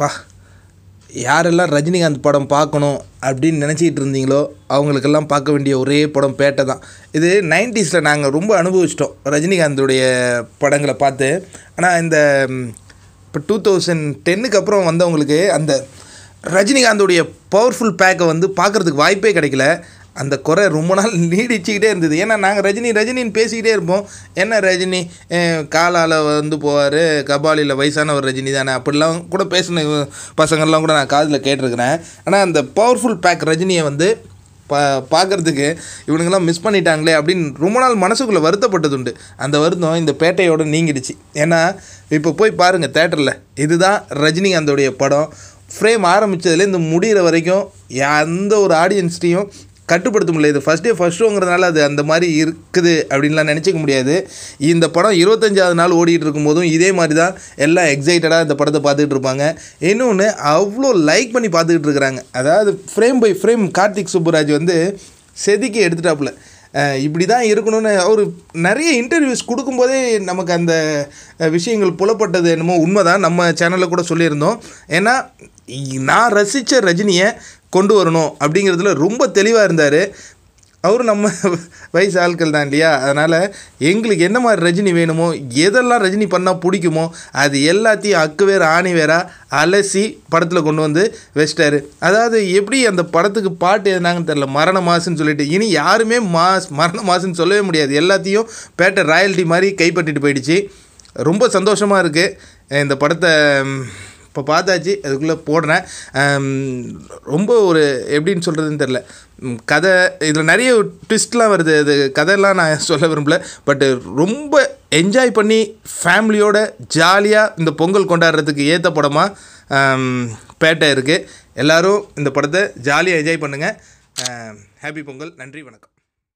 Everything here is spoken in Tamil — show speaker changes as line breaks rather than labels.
பா யாரெல்லாம் ரஜினிகாந்த் படம் பார்க்கணும் அப்படின்னு நினச்சிக்கிட்டு இருந்தீங்களோ அவங்களுக்கெல்லாம் பார்க்க வேண்டிய ஒரே படம் பேட்டை தான். இது நைன்டிஸில் நாங்கள் ரொம்ப அனுபவிச்சிட்டோம் ரஜினிகாந்துடைய படங்களை பார்த்து. ஆனால் இந்த இப்போ டூ தௌசண்ட் டென்னுக்கு அப்புறம் வந்தவங்களுக்கு அந்த ரஜினிகாந்தோடைய பவர்ஃபுல் பேக்கை வந்து பார்க்குறதுக்கு வாய்ப்பே கிடைக்கல. அந்த குறை ரொம்ப நாள் நீடிச்சுக்கிட்டே இருந்தது. ஏன்னா நாங்கள் ரஜினி ரஜினின்னு பேசிக்கிட்டே இருப்போம். என்ன ரஜினி? காலால் வந்து போவார் கபாலியில் வயசானவர் ரஜினி தானே. அப்படிலாம் கூட பேசின பசங்கள்லாம் கூட நான் காதில் கேட்டிருக்கிறேன். ஆனால் அந்த பவர்ஃபுல் பேக் ரஜினியை வந்து பா பார்க்குறதுக்கு இவனுங்கெல்லாம் மிஸ் பண்ணிட்டாங்களே அப்படின்னு ரொம்ப நாள் மனசுக்குள்ளே வருத்தப்பட்டது உண்டு அந்த வருத்தம் இந்த பேட்டையோடு நீங்கிடுச்சு. ஏன்னா இப்போ போய் பாருங்கள் தேட்டரில். இதுதான் ரஜினிகாந்தோடைய படம். ஃப்ரேம் ஆரம்பித்ததுலேருந்து முடிகிற வரைக்கும் எந்த ஒரு ஆடியன்ஸ்டையும் கட்டுப்படுத்த முடியல. இது ஃபஸ்ட் டே ஃபஸ்ட் ஷோங்கிறதுனால அது அந்த மாதிரி இருக்குது அப்படின்லாம் நினச்சிக்க முடியாது. இந்த படம் இருபத்தஞ்சாவது நாள் ஓடிட்டு இருக்கும்போதும் இதே மாதிரி தான் எல்லாம் எக்ஸைட்டடாக இந்த படத்தை பார்த்துட்டு இருப்பாங்க. இன்னொன்று அவ்வளோ லைக் பண்ணி பார்த்துக்கிட்டு இருக்கிறாங்க. அதாவது frame by frame Karthik Subbaraj வந்து செதுக்கி எடுத்துட்டாப்புல. இப்படி தான் இருக்கணும்னு அவர் நிறைய இன்டர்வியூஸ் கொடுக்கும்போதே நமக்கு அந்த விஷயங்கள் புலப்பட்டது என்னமோ உண்மை தான் நம்ம சேனலில் கூட சொல்லியிருந்தோம். ஏன்னா நான் ரசித்த ரஜினியை கொண்டு வரணும் அப்படிங்கிறதுல ரொம்ப தெளிவாக இருந்தார். அவர் நம்ம வயசு ஆட்கள் தான் இல்லையா? அதனால் எங்களுக்கு என்ன மாதிரி ரஜினி வேணுமோ எதெல்லாம் ரஜினி பண்ணால் பிடிக்குமோ அது எல்லாத்தையும் அக்கு வேறு ஆணி வேறா அலசி படத்தில் கொண்டு வந்து வச்சிட்டாரு. அதாவது எப்படி அந்த படத்துக்கு பாட்டு எதுனாங்கன்னு தெரில மரண மாசுன்னு சொல்லிட்டு. இனி யாருமே மாஸ் மரண மாசுன்னு சொல்லவே முடியாது. எல்லாத்தையும் பேட்டை ராயல்ட்டி மாதிரி கைப்பற்றிட்டு போயிடுச்சு. ரொம்ப சந்தோஷமாக இருக்குது இந்த படத்தை இப்போ பார்த்தாச்சு அதுக்குள்ளே போடுறேன். ரொம்ப ஒரு எப்படின்னு சொல்கிறதுன்னு தெரில கதை இதில் நிறைய ட்விஸ்ட்லாம் வருது. அது கதையெல்லாம் நான் சொல்ல விரும்பல. பட்டு ரொம்ப என்ஜாய் பண்ணி ஃபேமிலியோட ஜாலியாக இந்த பொங்கல் கொண்டாடுறதுக்கு ஏற்ற படமாக பேட்டை இருக்குது எல்லோரும் இந்த படத்தை ஜாலியாக என்ஜாய் பண்ணுங்கள் ஹாப்பி பொங்கல். நன்றி வணக்கம்.